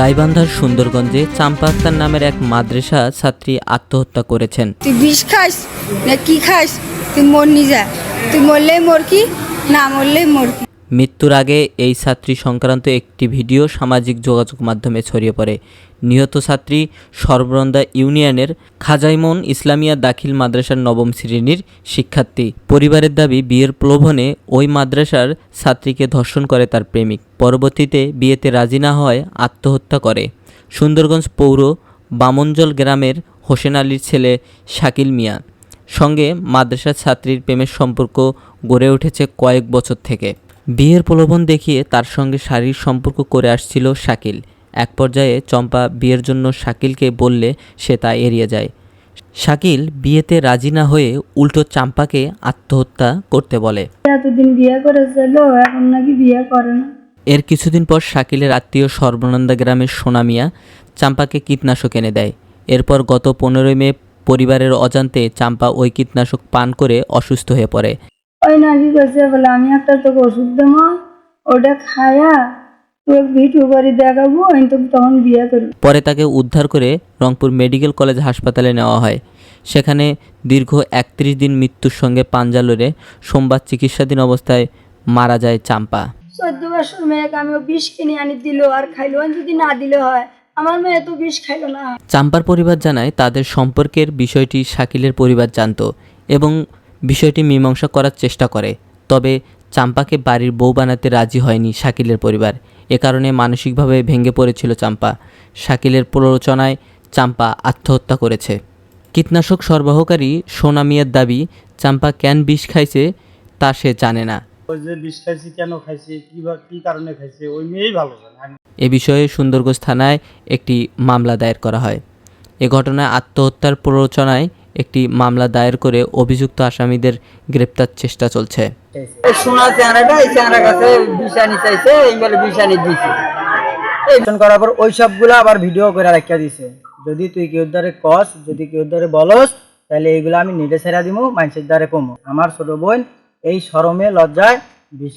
গাইবান্ধার সুন্দরগঞ্জে চাম্পা আক্তার নামের এক মাদ্রাসা ছাত্রী আত্মহত্যা করেছেন। তুই বিষ খাস না কি খাস তুই মর নি যা। তুই মরলেই মর কি না মরলেই মর কি মৃত্যুর আগে এই ছাত্রী সংক্রান্ত একটি ভিডিও সামাজিক যোগাযোগ মাধ্যমে ছড়িয়ে পড়ে। নিহত ছাত্রী সর্বরন্দা ইউনিয়নের খাজাইমন ইসলামিয়া দাখিল মাদ্রাসার নবম শ্রেণির শিক্ষার্থী। পরিবারের দাবি, বিয়ের প্রলোভনে ওই মাদ্রাসার ছাত্রীকে ধর্ষণ করে তার প্রেমিক। পরবর্তীতে বিয়েতে রাজি না হয় আত্মহত্যা করে। সুন্দরগঞ্জ পৌর বামনজল গ্রামের হোসেন আলীর ছেলে শাকিল মিয়া। সঙ্গে মাদ্রাসার ছাত্রীর প্রেমের সম্পর্ক গড়ে উঠেছে কয়েক বছর থেকে। বিয়ের প্রলোভন দেখিয়ে তার সঙ্গে শারীরিক সম্পর্ক করে আসছিল শাকিল। এক পর্যায়ে চম্পা বিয়ের জন্য শাকিলকে বললে সে তা এড়িয়ে যায়। শাকিল বিয়েতে রাজি না হয়ে উল্টো চাম্পাকে আত্মহত্যা করতে বলে। এতদিন বিয়ে করেছিল এখন নাকি বিয়ে করে না। এর কিছুদিন পর শাকিলের আত্মীয় সর্বনন্দা গ্রামের সোনামিয়া চাম্পাকে কীটনাশক এনে দেয়। এরপর গত পনেরোই মে পরিবারের অজান্তে চাম্পা ওই কীটনাশক পান করে অসুস্থ হয়ে পড়ে। ওই নাকি কইছে বলে আমি একটা তোকে ওষুধ দেবো ওটা খায়া পরে তাকে উদ্ধার করে রংপুর মেডিকেল কলেজ হাসপাতালে নেওয়া হয়। সেখানে দীর্ঘ একত্রিশ দিন মৃত্যুর সঙ্গে পাঞ্জা লড়ে সোমবার চিকিৎসাধীন অবস্থায় মারা যায় চাম্পা। চোদ্দ বছর মেয়েকে আমি বিষ কিনে আনি দিল আর খাইলো যদি না দিলে হয় আমার মেয়ে তো বিষ খাইলো না। চাম্পার পরিবার জানায় তাদের সম্পর্কের বিষয়টি শাকিলের পরিবার জানতো এবং বিষয়টি মীমাংসা করার চেষ্টা করে তবে চাম্পাকে বাড়ির বউ বানাতে রাজি হয়নি শাকিলের পরিবার। এ কারণে মানসিকভাবে ভেঙে পড়েছিল চাম্পা। শাকিলের প্ররোচনায় চাম্পা আত্মহত্যা করেছে। কীটনাশক সরবরাহকারী সোনা মিয়ার দাবি চাম্পা কেন বিষ খাইছে তা সে জানে না। ওই যে বিষ খাইছি কেন খাইছি কি কি কারণে খাইছি ওই মেয়েই ভালো জানে। এ বিষয়ে সুন্দরগঞ্জ থানায় একটি মামলা দায়ের করা হয়। এ ঘটনায় আত্মহত্যার প্ররোচনায় একটি মামলা দায়ের করে অভিযুক্ত আসামিদের গ্রেপ্তার চেষ্টা চলছে। সোনা চেহারাটা, এই চেহারার কাছে বিষানি চাইছে, এই বিষানি দিছে। ফোন করার পর ওই সবগুলো আবার ভিডিও করে রাখিয়া দিছে। যদি তুই কেউ দ্বারে কস, যদি কেউ দ্বারে বলস, তাহলে এইগুলো আমি নেটে ছেড়া দিমু, মানুষের দ্বারে কমো। আমার ছোট বোন এই শরমে, লজ্জায় বিষ